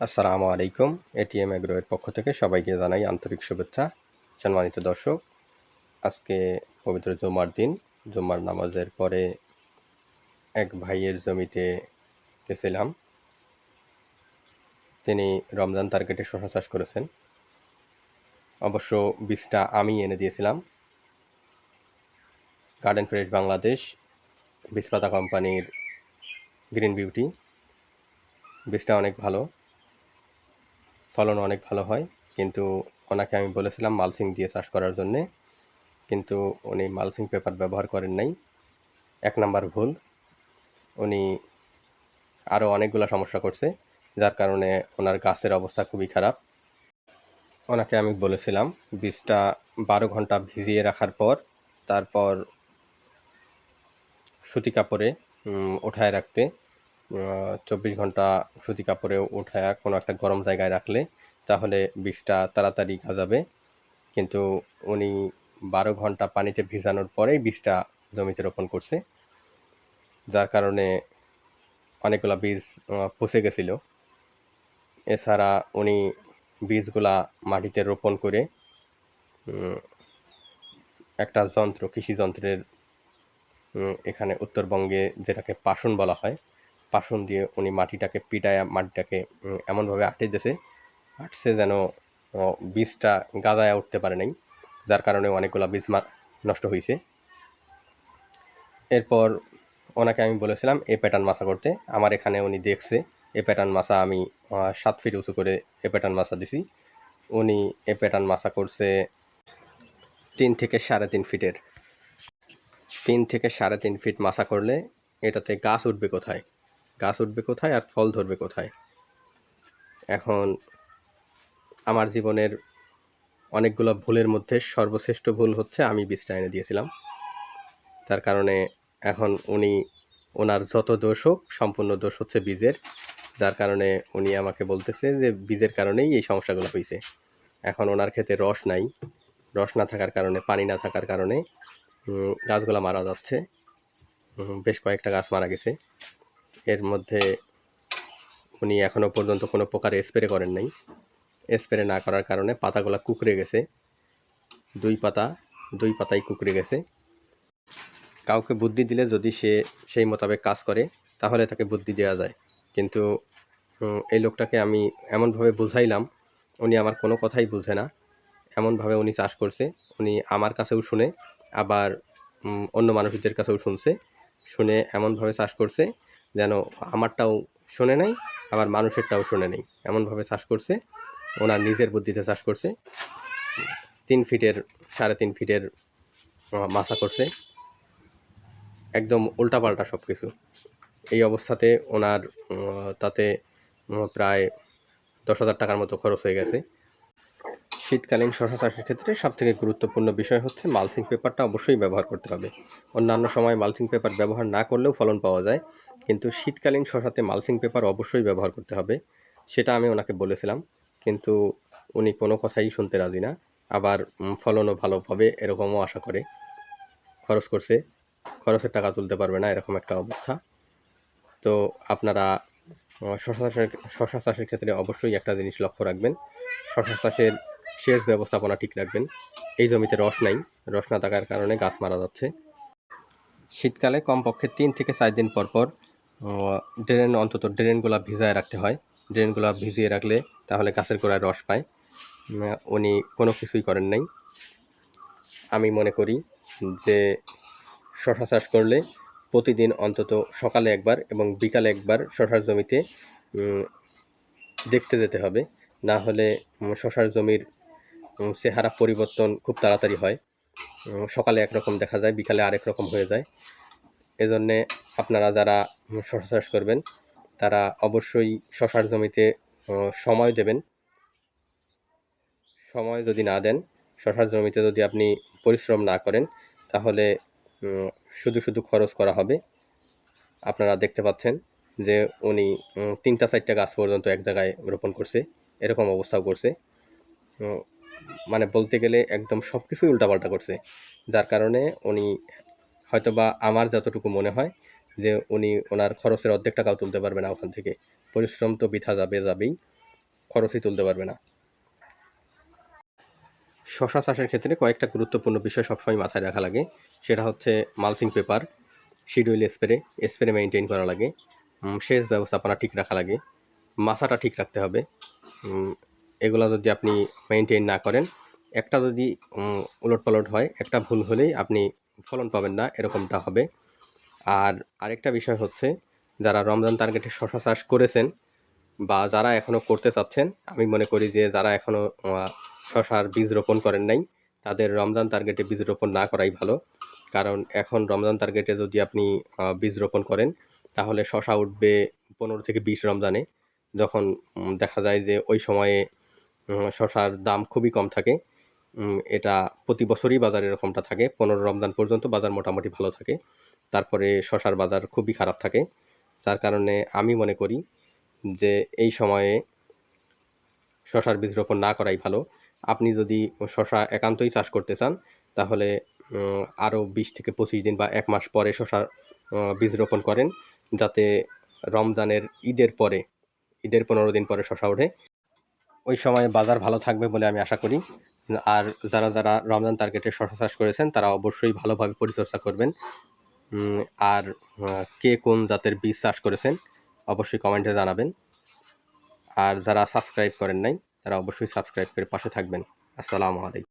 আসসালামু আলাইকুম। এটিএম এগ্রোয়ের পক্ষ থেকে সবাইকে জানাই আন্তরিক শুভেচ্ছা। সম্মানিত দর্শক, আজকে পবিত্র জুমার দিন। জুমার নামাজের পরে এক ভাইয়ের জমিতে গেছিলাম। তিনি রমজান টার্গেটে শশা চাষ করেছেন। অবশ্য বীজটা আমি এনে দিয়েছিলাম। গার্ডেন ফ্রেশ বাংলাদেশ বীজপাতা কোম্পানির গ্রিন বিউটি বীজটা অনেক ভালো। ফলন অনেক ভালো হয়। কিন্তু ওনাকে আমি বলেছিলাম মালসিং দিয়ে চাষ করার জন্যে। কিন্তু উনি মালসিং পেপার ব্যবহার করেন নাই। এক নাম্বার ভুল। উনি আরও অনেকগুলো সমস্যা করছে, যার কারণে ওনার গাছের অবস্থা খুবই খারাপ। ওনাকে আমি বলেছিলাম বীজটা বারো ঘণ্টা ভিজিয়ে রাখার পর, তারপর সুতি কাপড়ে উঠায় রাখতে। চব্বিশ ঘণ্টা সুতি কাপড়ে উঠায় কোনো একটা গরম জায়গায় রাখলে তাহলে বীজটা তাড়াতাড়ি গাজাবে। কিন্তু উনি বারো ঘণ্টা পানিতে ভিজানোর পরেই বীজটা জমিতে রোপণ করছে, যার কারণে অনেকগুলো বীজ পচে গেছিল। এছাড়া উনি বীজগুলা মাটিতে রোপণ করে একটা যন্ত্র, কৃষি যন্ত্রের এখানে উত্তরবঙ্গে যেটাকে পাশন বলা হয় পাশন দিয়ে উনি মাটিটাকে পিটায় মাটিটাকে এমনভাবে আটে দিয়েছে আটছে যেন বীজটা গাদায় উঠতে পারে নাই, যার কারণে অনেকগুলো বীজ নষ্ট হয়েছে এরপর ওনাকে আমি বলেছিলাম, এ প্যাটার্ন মাছা করতে। আমার এখানে উনি দেখছে, এ প্যাটার্ন মাছা আমি সাত ফিট উঁচু করে এ প্যাটার্ন মাছা দিছি। উনি এ প্যাটার্ন মাছা করছে তিন থেকে সাড়ে তিন ফিটের। তিন থেকে সাড়ে তিন ফিট মাছা করলে এটাতে গাছ উঠবে কোথায়? গাছ উঠবে কোথায় আর ফল ধরবে কোথায়? এখন আমার জীবনের অনেকগুলো ভুলের মধ্যে সর্বশ্রেষ্ঠ ভুল হচ্ছে আমি বীজটা এনে দিয়েছিলাম। তার কারণে এখন উনি, ওনার যত দোষ হোক, সম্পূর্ণ দোষ হচ্ছে বীজের। যার কারণে উনি আমাকে বলতেছে যে বীজের কারণেই এই সমস্যাগুলো হয়েছে এখন ওনার ক্ষেতে রস নাই। রস না থাকার কারণে, পানি না থাকার কারণে গাছগুলো মারা যাচ্ছে। বেশ কয়েকটা গাছ মারা গেছে। এর মধ্যে উনি এখনও পর্যন্ত কোনো প্রকার স্প্রে করেন নাই। স্প্রে না করার কারণে পাতাগুলো কুকড়ে গেছে। দুই পাতা, দুই পাতাই কুকড়ে গেছে। কাউকে বুদ্ধি দিলে যদি সে সেই মোতাবেক কাজ করে, তাহলে তাকে বুদ্ধি দেওয়া যায়। কিন্তু এই লোকটাকে আমি এমনভাবে বুঝাইলাম, উনি আমার কোনো কথাই বুঝে না। এমনভাবে উনি চাষ করছে, উনি আমার কাছেও শুনে, আবার অন্য মানুষদের কাছেও শুনছে, শুনে এমনভাবে চাষ করছে যেন আমারটাও শোনে নাই, আবার মানুষেরটাও শোনে নেই। এমনভাবে চাষ করছে, ওনার নিজের বুদ্ধিতে চাষ করছে। তিন ফিটের, সাড়ে তিন ফিটের মাছা করছে। একদম উল্টাপাল্টা সব কিছু এই অবস্থাতে ওনার তাতে প্রায় দশ হাজার টাকার মতো খরচ হয়ে গেছে। শীতকালীন শশা চাষের ক্ষেত্রে সবথেকে গুরুত্বপূর্ণ বিষয় হচ্ছে মালচিং পেপারটা অবশ্যই ব্যবহার করতে হবে। অন্যান্য সময় মালচিং পেপার ব্যবহার না করলেও ফলন পাওয়া যায়। কিন্তু শীতকালীন শশাতে মালচিং পেপার অবশ্যই ব্যবহার করতে হবে, সেটা আমি ওনাকে বলেছিলাম। কিন্তু উনি কোনো কথাই শুনতে রাজি না, আবার ফলনও ভালো পাবে এরকমও আশা করে। খরচ করছে, খরচের টাকা তুলতে পারবে না, এরকম একটা অবস্থা। তো আপনারা শশা চাষের শশা চাষের ক্ষেত্রে অবশ্যই একটা জিনিস লক্ষ্য রাখবেন, শশা চাষের সেচ ব্যবস্থাপনা ঠিক রাখবেন। এই জমিতে রস নাই, রস না থাকার কারণে গাছ মারা যাচ্ছে। শীতকালে কমপক্ষে তিন থেকে চার দিন পর পর ড্রেন অন্তত ড্রেনগুলো ভিজায় রাখতে হয়। ড্রেনগুলো ভিজিয়ে রাখলে তাহলে গাছের গোড়ায় রস পায়। উনি কোনো কিছুই করেন নাই। আমি মনে করি যে শশা চাষ করলে প্রতিদিন অন্তত সকালে একবার এবং বিকালে একবার শশার জমিতে দেখতে যেতে হবে। না হলে শশার জমির চেহারা পরিবর্তন খুব তাড়াতাড়ি হয়। সকালে একরকম দেখা যায়, বিকালে আরেক রকম হয়ে যায়। এজন্যে আপনারা যারা শশা চাষ করবেন, তারা অবশ্যই শশার জমিতে সময় দেবেন। সময় যদি না দেন, শশার জমিতে যদি আপনি পরিশ্রম না করেন, তাহলে শুধু শুধু খরচ করা হবে। আপনারা দেখতে পাচ্ছেন যে উনি তিনটা চারটা গাছ পর্যন্ত এক জায়গায় রোপণ করছে, এরকম অবস্থাও করছে। মানে বলতে গেলে একদম সব কিছুই উল্টাপাল্টা করছে, যার কারণে উনি হয়তোবা আমার যতটুকু মনে হয় যে উনি ওনার খরচের অর্ধেক টাকাও তুলতে পারবে না ওখান থেকে। পরিশ্রম তো বৃথা যাবে, যাবেই। খরচই তুলতে পারবে না। শশা চাষের ক্ষেত্রে কয়েকটা গুরুত্বপূর্ণ বিষয় সবসময় মাথায় রাখা লাগে। সেটা হচ্ছে mulching paper, schedule spray spray maintain করা লাগে। সেচ ব্যবস্থাপনা ঠিক রাখা লাগে। মাছাটা ঠিক রাখতে হবে। এগুলো যদি আপনি মেনটেন না করেন, একটা যদি উলটপালট হয়, একটা ভুল হলেই আপনি ফলন পাবেন না, এরকমটা হবে। আর আরেকটা বিষয় হচ্ছে, যারা রমজান টার্গেটে শশা চাষ করেছেন বা যারা এখনও করতে চাচ্ছেন, আমি মনে করি যে যারা এখনও শশার বীজ রোপণ করেন নাই, তাদের রমজান টার্গেটে বীজ রোপণ না করাই ভালো। কারণ এখন রমজান টার্গেটে যদি আপনি বীজ রোপণ করেন, তাহলে শশা উঠবে পনেরো থেকে বিশ রমজানে। যখন দেখা যায় যে ওই সময়ে শশার দাম খুবই কম থাকে। এটা প্রতি বছরই বাজার এরকমটা থাকে। পনেরো রমজান পর্যন্ত বাজার মোটামুটি ভালো থাকে। তারপরে শশার বাজার খুবই খারাপ থাকে। যার কারণে আমি মনে করি যে এই সময়ে শশার বীজ রোপণ না করাই ভালো। আপনি যদি শশা একান্তই চাষ করতে চান তাহলে আরও বিশ থেকে পঁচিশ দিন বা এক মাস পরে শশা আহ, বীজ রোপণ করেন। যাতে রমজানের ঈদের পরে ঈদের পনেরো দিন পরে শশা ওঠে। ওই সময় বাজার ভালো থাকবে বলে আমি আশা করি। আর যারা যারা রমজান টার্গেটে শশা চাষ করেছেন, তারা অবশ্যই ভালোভাবে পরিচর্যা করবেন। আর কে কোন জাতের বীজ চাষ করেছেন, অবশ্যই কমেন্টে জানাবেন। আর যারা সাবস্ক্রাইব করেন নাই, তারা অবশ্যই সাবস্ক্রাইব করে পাশে থাকবেন। আসসালামু আলাইকুম।